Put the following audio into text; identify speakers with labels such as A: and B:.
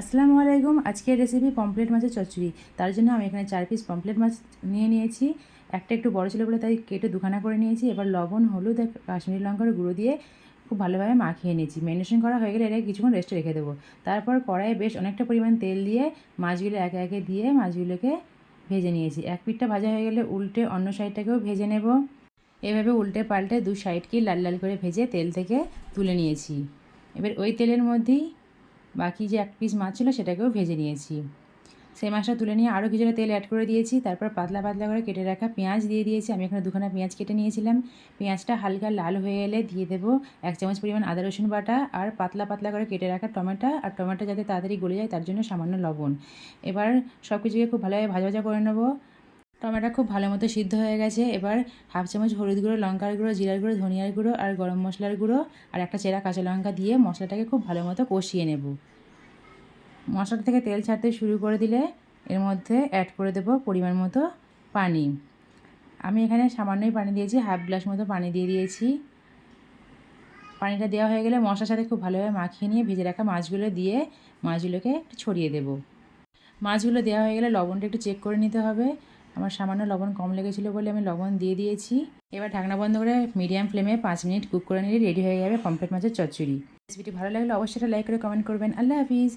A: আসসালামু আলাইকুম। আজকের রেসিপি পমপ্লেট মাছের চচ্চড়ি। তার জন্য আমি এখানে চার পিস পমপ্লেট মাছ নিয়ে নিয়েছি। একটা একটু বড় ছিল বলে তাই কেটে দুখানা করে নিয়েছি। এবার লবণ, হলুদ আর কাশ্মীরি লঙ্কার গুঁড়ো দিয়ে খুব ভালোভাবে মাখিয়ে নিয়েছি। ম্যারিনেশন করা হয়ে গেলে এটা কিছুক্ষণ রেস্টে রেখে দেবো। তারপর কড়াইয়ে বেশ অনেকটা পরিমাণ তেল দিয়ে মাছগুলো একে একে দিয়ে মাছগুলোকে ভেজে নিয়েছি। এক পিঠটা ভাজা হয়ে গেলে উল্টে অন্য সাইডটাকেও ভেজে নেব। এভাবে উল্টে পাল্টে দু সাইডকেই লাল লাল করে ভেজে তেল থেকে তুলে নিয়েছি। এবার ওই তেলের মধ্যেই বাকি যে এক পিস মাছ ছিল সেটাকেও ভেজে নিয়েছি। সেই মাছটা তুলে নিয়ে আরও কিছুটা তেল অ্যাড করে দিয়েছি, তারপর পাতলা পাতলা করে কেটে রাখা পেঁয়াজ দিয়ে দিয়েছি। আমি এখানে দুখানা পেঁয়াজ কেটে নিয়েছিলাম। পেঁয়াজটা হালকা লাল হয়ে এলে দিয়ে দেবো এক চামচ পরিমাণ আদা, রসুন বাটা আর পাতলা পাতলা করে কেটে রাখা টমেটো। আর টমেটো যাতে তাড়াতাড়ি গলে যায়, তার জন্য সামান্য লবণ। এবার সব কিছুকে খুব ভালোভাবে ভাজা ভাজা করে নেব। টমেটো খুব ভালো মতো সিদ্ধ হয়ে গেছে। এবার হাফ চামচ হলুদ গুঁড়ো, লঙ্কার গুঁড়ো, জিরার গুঁড়ো, ধনিয়ার গুঁড়ো আর গরম মশলার গুঁড়ো আর একটা চেরা কাঁচা লঙ্কা দিয়ে মশলাটাকে খুব ভালো মতো কষিয়ে নেব। মশলা থেকে তেল ছাড়তে শুরু করে দিলে এর মধ্যে অ্যাড করে দেবো পরিমাণ মতো পানি। আমি এখানে সামান্যই পানি দিয়েছি হাফ গ্লাস মতো পানি দিয়ে দিয়েছি। পানিটা দেওয়া হয়ে গেলে মশলার সাথে খুব ভালোভাবে মাখিয়ে নিয়ে ভেজে রাখা মাছগুলো দিয়ে মাছগুলোকে একটু ছড়িয়ে দেব। মাছগুলো দেওয়া হয়ে গেলে লবণটা একটু চেক করে নিতে হবে। আমার সামান্য লবণ কম লেগেছিলো বলে আমি লবণ দিয়ে দিয়েছি। এবার ঢাকনা বন্ধ করে মিডিয়াম ফ্লেমে পাঁচ মিনিট কুক করে নিলে রেডি হয়ে যাবে পমফ্লেট মাছের চচ্চড়ি। রেসিপিটি ভালো লাগলে অবশ্যই লাইক করে কমেন্ট করবেন। আল্লাহ হাফিজ।